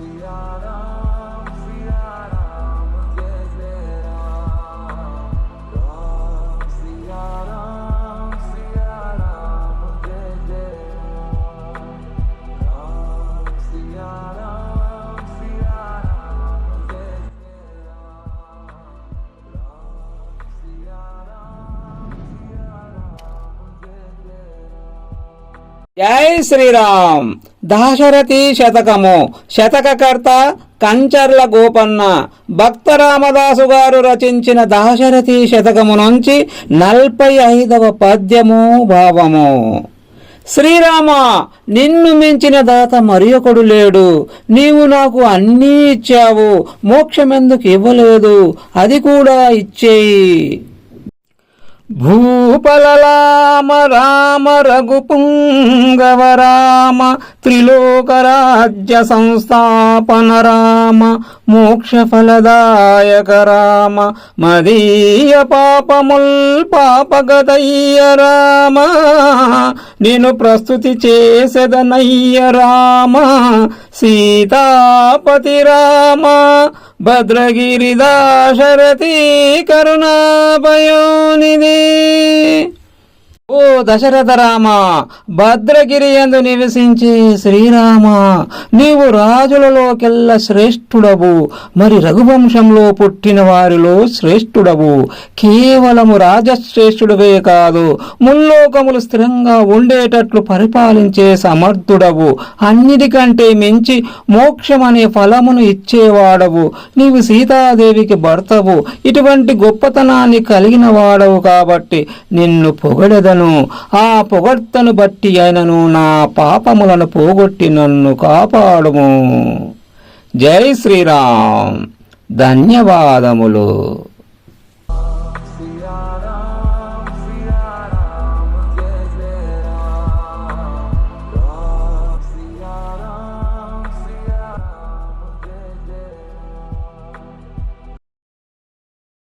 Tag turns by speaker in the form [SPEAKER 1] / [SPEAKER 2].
[SPEAKER 1] Yeah. జై శ్రీరామ్. దాశరథి శతకము. శతకకర్త కంచర్ల గోపన్న. భక్త రామదాసు గారు రచించిన దాశరథి శతకము నుంచి నలభై ఐదవ పద్యము భావము. శ్రీరామ నిన్ను మించిన దాత మరి ఒకడు లేడు. నీవు నాకు అన్నీ ఇచ్చావు. మోక్షమెందుకు ఇవ్వలేదు. అది కూడా ఇచ్చేయి. భూపలలామ రామ రఘుపుంగవ రామ త్రిలోకరాజ్య సంస్థాపన రామ మోక్షఫలదాయక రామ మదీయ పాపముల్ పాపగదయ్య రామ నేను ప్రస్తుతి చేసెదనయ్య రామ సీతాపతి రామ భద్రగిరి దాశరథి కరుణాభయోనిధి ఓ దశరథ రామ భద్రగిరి ఎందు నివసించే శ్రీరామ నీవు రాజులలోకెల్ల శ్రేష్ఠుడవు మరి రఘువంశంలో పుట్టిన వారిలో శ్రేష్ఠుడవు. కేవలము రాజశ్రేష్ఠుడవే కాదు ముల్లోకములు స్థిరంగా ఉండేటట్లు పరిపాలించే సమర్థుడవు. అన్నిటికంటే మించి మోక్షమనే ఫలమును ఇచ్చేవాడవు. నీవు సీతాదేవికి భర్తవు. ఇటువంటి గొప్పతనాన్ని కలిగిన వాడవు కాబట్టి నిన్ను పొగడెదను. ఆ పొగడ్తను బట్టి ఆయనను నా పాపములను పోగొట్టి నన్ను కాపాడుము. జై శ్రీరామ్. ధన్యవాదములు.